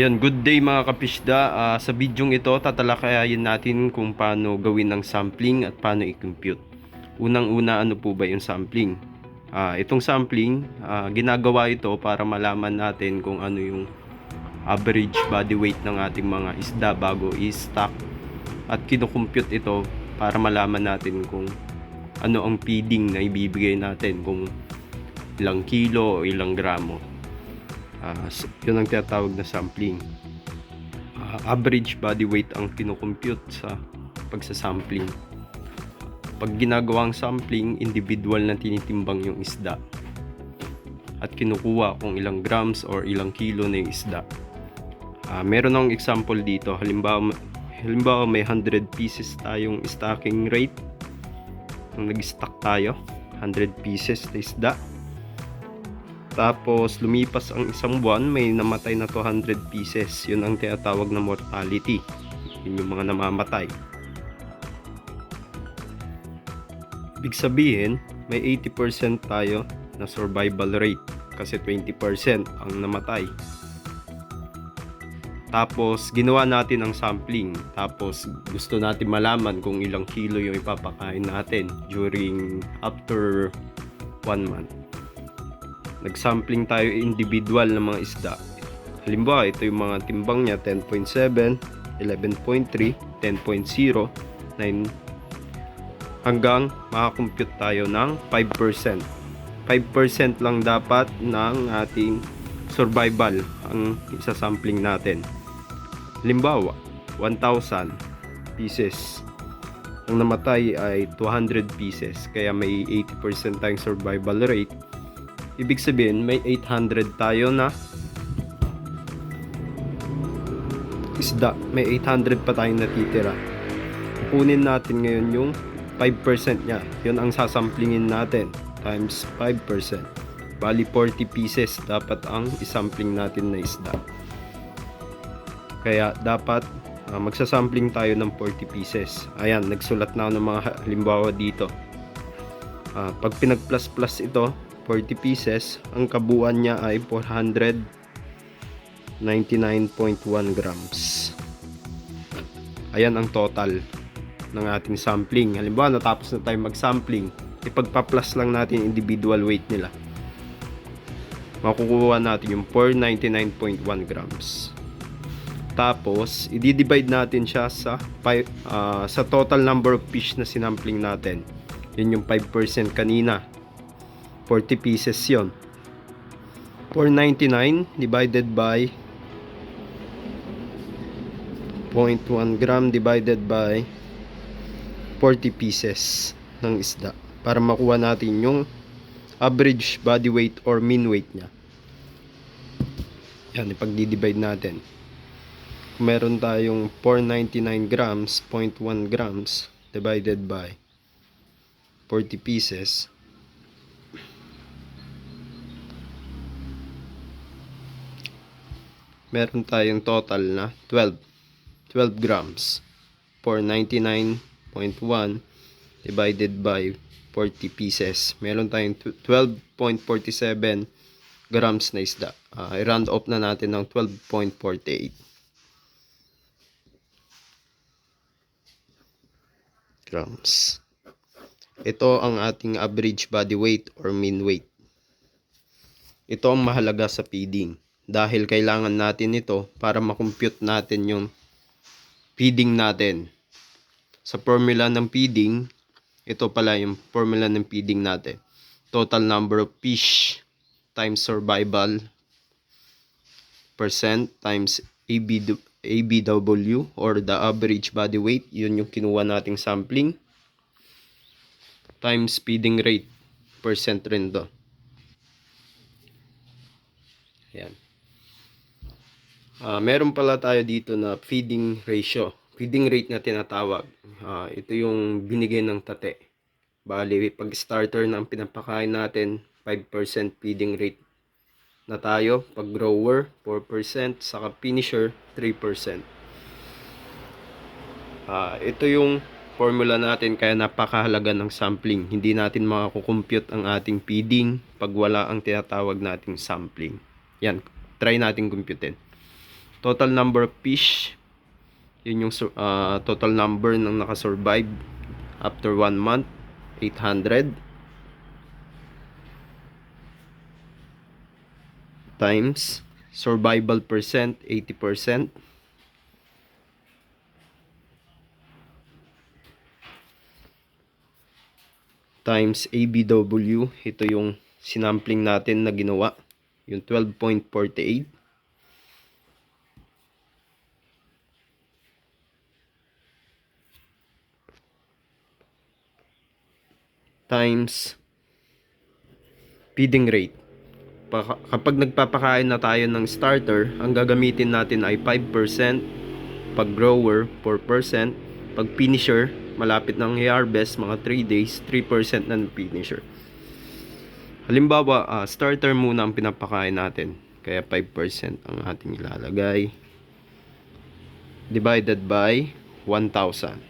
Ayun, good day mga kapisda. Ah, sa bidyong ito, tatalakayin natin kung paano gawin ang sampling at paano i-compute. Unang-una, ano po ba yung sampling? Ah, itong sampling, ah, ginagawa ito para malaman natin kung ano yung average body weight ng ating mga isda bago i-stock. At kinukompute ito para malaman natin kung ano ang feeding na ibibigay natin, kung ilang kilo o ilang gramo. S- yun ang tinatawag na sampling. Ah, average body weight ang kinukompute sa pagsasampling. Pag ginagawang sampling, individual na tinitimbang yung isda. At kinukuha kung ilang grams or ilang kilo na yung isda. Ah, meron akong example dito. Halimbawa, halimbawa may 100 pieces tayong stocking rate. Nung nag-stock tayo, 100 pieces na isda. Tapos lumipas ang isang buwan, may namatay na 200 pieces. Yun ang tinatawag na mortality. Yun yung mga namamatay. Ibig sabihin, may 80% tayo na survival rate kasi 20% ang namatay. Tapos ginawa natin ang sampling. Tapos gusto natin malaman kung ilang kilo yung ipapakain natin during after one month nagsampling tayo individual ng mga isda. Halimbawa, ito yung mga timbang niya 10.7, 11.3, 10.0, 9 hanggang makakompute tayo ng 5%. 5% lang dapat ng ating survival ang isasampling natin. Halimbawa, 1,000 pieces. Ang namatay ay 200 pieces kaya may 80% tayong survival rate Ibig sabihin, may 800 tayo na isda. May 800 pa tayong natitira. Kunin natin ngayon yung 5% niya. Yun ang sasamplingin natin. Times 5%. Bali 40 pieces dapat ang isampling natin na isda. Kaya dapat uh, magsasampling tayo ng 40 pieces. Ayan, nagsulat na ako ng mga halimbawa dito. Ah, pag pinag-plus-plus ito, 40 pieces, ang kabuuan niya ay 499.1 grams. Ayan ang total ng ating sampling. Halimbawa, natapos na tayo mag-sampling, ipagpa-plus lang natin individual weight nila. Makukuha natin yung 499.1 grams. Tapos, i-divide natin siya sa ah, sa total number of fish na sinampling natin. Yun yung 5% kanina. 40 pieces yon 499 divided by 0.1 gram divided by 40 pieces ng isda para makuha natin yung average body weight or mean weight niya. Yan ipagdi-divide natin. Kung meron tayong 499 grams 0.1 grams divided by 40 pieces meron tayong total na 12 12 grams 499.1 divided by 40 pieces. Meron tayong 12.47 grams na isda. Ah, i-round off na natin ng 12.48 grams. Ito ang ating average body weight or mean weight. Ito ang mahalaga sa feeding dahil kailangan natin ito para makompute natin yung feeding natin. Sa formula ng feeding, ito pala yung formula ng feeding natin. Total number of fish times survival percent times AB, ABW or the average body weight. Yun yung kinuha nating sampling times feeding rate percent rin to. Ayan. Ah, meron pala tayo dito na feeding ratio. Feeding rate na tinatawag. Ah, ito yung binigay ng tate. Bali, pag starter ng pinapakain natin, 5% feeding rate na tayo. Pag grower, 4%. Saka finisher, 3%. Ah, ito yung formula natin kaya napakahalaga ng sampling. Hindi natin makakukompute ang ating feeding pag wala ang tinatawag nating sampling. Yan, try natin computein. Total number of fish. Yun yung ah, total number ng nakasurvive after 1 month. 800. Times survival percent 80%. times ABW. Ito yung sinampling natin na ginawa. Yung 12.48. Times feeding rate. Pa- kapag nagpapakain na tayo ng starter, ang gagamitin natin ay 5%, pag grower 4%, pag finisher malapit ng i-harvest mga 3 days, 3% na ng finisher. Halimbawa, ah, starter muna ang pinapakain natin. Kaya 5% ang ating ilalagay. Divided by 1,000.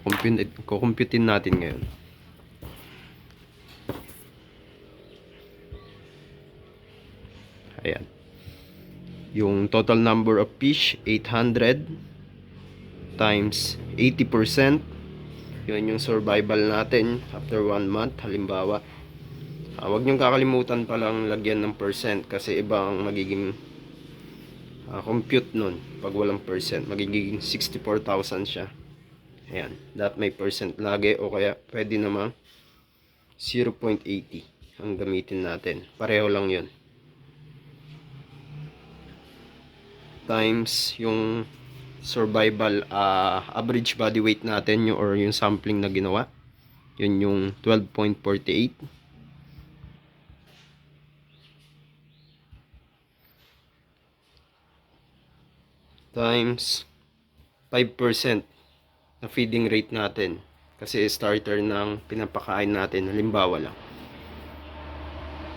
Kukumpute, kukumputin natin ngayon. Ayan. Yung total number of fish, 800 times 80%. Yun yung survival natin after 1 month. Halimbawa, Ah, huwag niyong kakalimutan palang lagyan ng percent kasi iba ang magiging ah, compute nun pag walang percent. Magiging 64,000 siya. Ayan. Dapat may percent lagi o kaya pwede namang 0.80 ang gamitin natin. Pareho lang yun. Times yung survival ah, average body weight natin yung, or yung sampling na ginawa. Yun yung 12.48. times 5% na feeding rate natin. Kasi starter ng pinapakain natin. Halimbawa lang.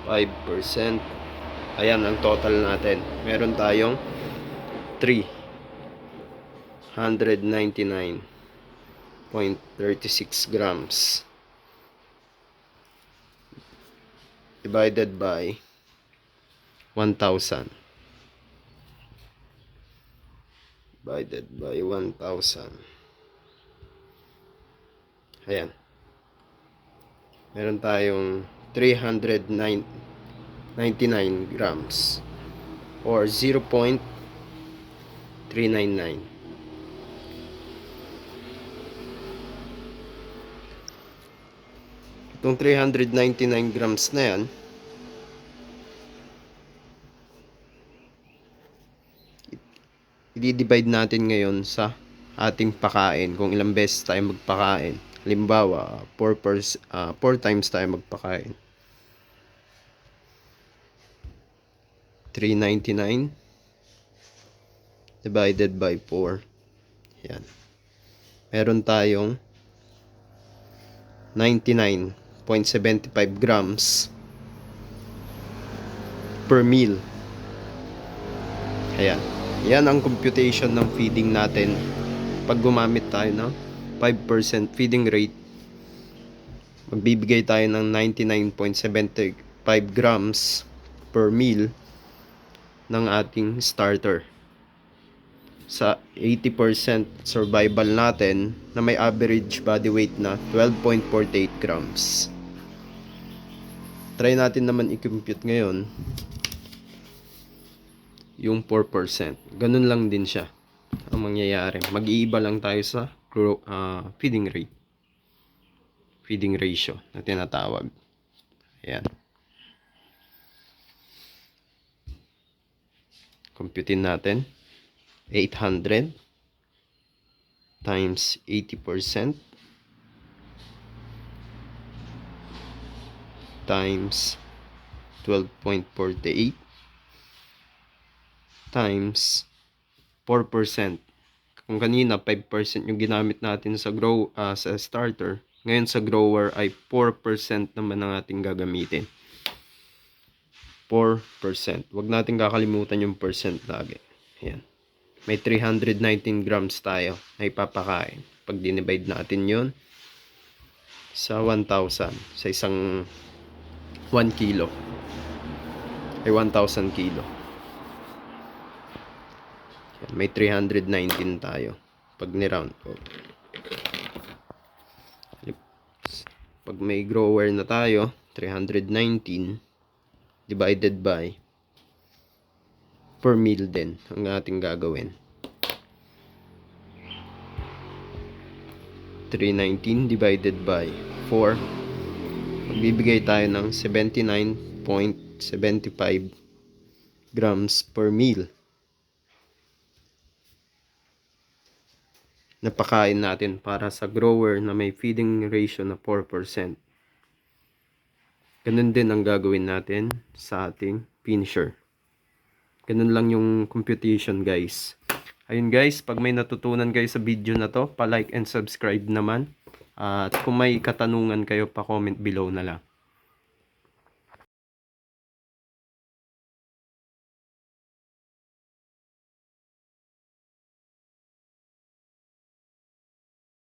5%. Ayan ang total natin. Meron tayong 3. 199.36 grams. Divided by 1,000. divided by 1,000. Ayan. Meron tayong 399 grams or 0.399. Itong 399 grams na yan, i-divide natin ngayon sa ating pakain kung ilang beses tayo magpakain. Halimbawa, 4 pers, ah, 4 times tayo magpakain. 399 divided by 4. Yan. Meron tayong 99.75 grams per meal. Ayan. Yan ang computation ng feeding natin pag gumamit tayo ng 5% feeding rate. Magbibigay tayo ng 99.75 grams per meal ng ating starter. Sa 80% survival natin na may average body weight na 12.48 grams. Try natin naman i-compute ngayon yung 4%. Ganun lang din siya ang mangyayari. Mag-iiba lang tayo sa grow, ah, feeding rate. Feeding ratio na tinatawag. Ayan. Computein natin. 800 times 80% times 12.48 times 4%. Kung kanina 5% yung ginamit natin sa grow ah, sa starter, ngayon sa grower ay 4% naman ang ating gagamitin. 4%. Huwag natin kakalimutan yung percent lagi. Ayan. May 319 grams tayo na ipapakain. Pag dinivide natin yon sa 1,000 sa isang 1 kilo ay 1,000 kilo. May 319 tayo. Pag ni-round off. Pag may grower na tayo, 319 divided by per meal din ang ating gagawin. 319 divided by 4 magbibigay tayo ng 79.75 grams per meal napakain natin para sa grower na may feeding ratio na 4%. Ganun din ang gagawin natin sa ating finisher. Ganun lang yung computation guys. Ayun guys, pag may natutunan kayo sa video na to, pa-like and subscribe naman. At kung may katanungan kayo, pa-comment below na lang.